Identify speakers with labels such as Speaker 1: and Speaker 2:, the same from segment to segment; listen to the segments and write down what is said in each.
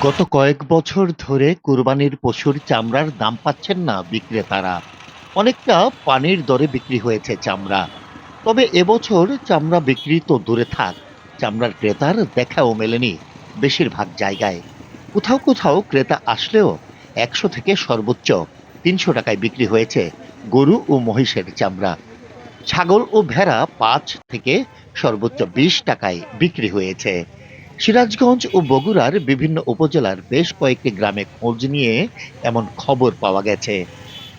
Speaker 1: গত কয়েক বছর ধরে কুরবানির পশুর চামড়ার দাম পাচ্ছেন না বিক্রেতারা। অনেকটা পানির দরে বিক্রি হয়েছে চামড়া। তবে এবছর চামড়া বিক্রি তো দূরে থাক, চামড়ার ক্রেতার দেখাও মেলেনি বেশিরভাগ জায়গায়। কোথাও কোথাও ক্রেতা আসলেও একশো থেকে সর্বোচ্চ তিনশো টাকায় বিক্রি হয়েছে গরু ও মহিষের চামড়া। ছাগল ও ভেড়া পাঁচ থেকে সর্বোচ্চ বিশ টাকায় বিক্রি হয়েছে। সিরাজগঞ্জ ও বগুড়ার বিভিন্ন উপজেলার বেশ কয়েকটি গ্রামে খোঁজ নিয়ে এমন খবর পাওয়া গেছে।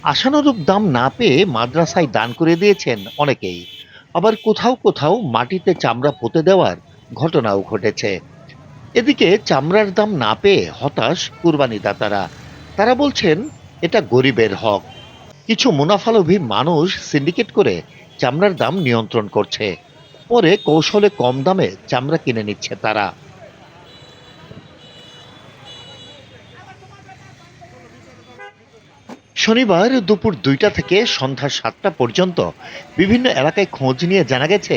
Speaker 1: আশানুরূপ দাম না পেয়ে মাদ্রাসায় দান করে দিয়েছেন অনেকেই। আবার কোথাও কোথাও মাটিতে চামড়া পুঁতে দেওয়ার ঘটনাও ঘটেছে। এদিকে চামড়ার দাম না পেয়ে হতাশ কুরবানি দাতারা তারা বলছেন, এটা গরিবের হক। কিছু মুনাফালোভী মানুষ সিন্ডিকেট করে চামড়ার দাম নিয়ন্ত্রণ করছে। পরে কৌশলে কম দামে চামড়া কিনে নিচ্ছে তারা। শনিবার দুপুর দুইটা থেকে সন্ধ্যা সাতটা পর্যন্ত বিভিন্ন এলাকায় খোঁজ নিয়ে জানা গেছে,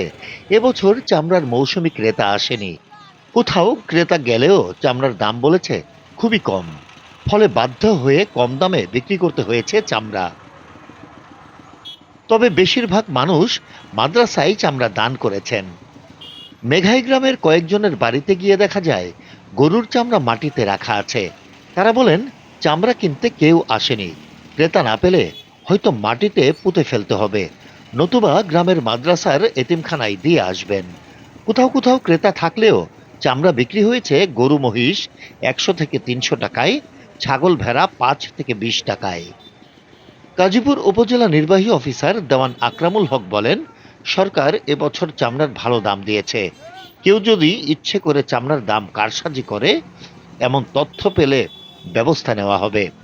Speaker 1: এবছর চামড়ার মৌসুমি ক্রেতা আসেনি। কোথাও ক্রেতা গেলেও চামড়ার দাম বলেছে খুবই কম, ফলে বাধ্য হয়ে কম দামে বিক্রি করতে হয়েছে চামড়া। তবে বেশিরভাগ মানুষ মাদ্রাসায় চামড়া দান করেছেন। মেঘাই গ্রামের কয়েকজনের বাড়িতে গিয়ে দেখা যায়, গরুর চামড়া মাটিতে রাখা আছে। তারা বলেন, চামড়া কিনতে কেউ আসেনি। ক্রেতা না পেলে হয়তো মাটিতে পুঁতে ফেলতে হবে। নতুবা গ্রামের মাদ্রাসার এতিমখানায় দিয়ে আসবেন। কোথাও কোথাও ক্রেতা থাকলেও চামড়া বিক্রি হয়েছে গরু মহিষ একশো থেকে তিনশো টাকায়, ছাগল ভেড়া পাঁচ থেকে বিশ টাকায়। গাজীপুর উপজেলা নির্বাহী অফিসার দেওয়ান আকরামুল হক বলেন, সরকার এবছর চামড়ার ভালো দাম দিয়েছে। কেউ যদি ইচ্ছে করে চামড়ার দাম কারসাজি করে, এমন তথ্য পেলে ব্যবস্থা নেওয়া হবে।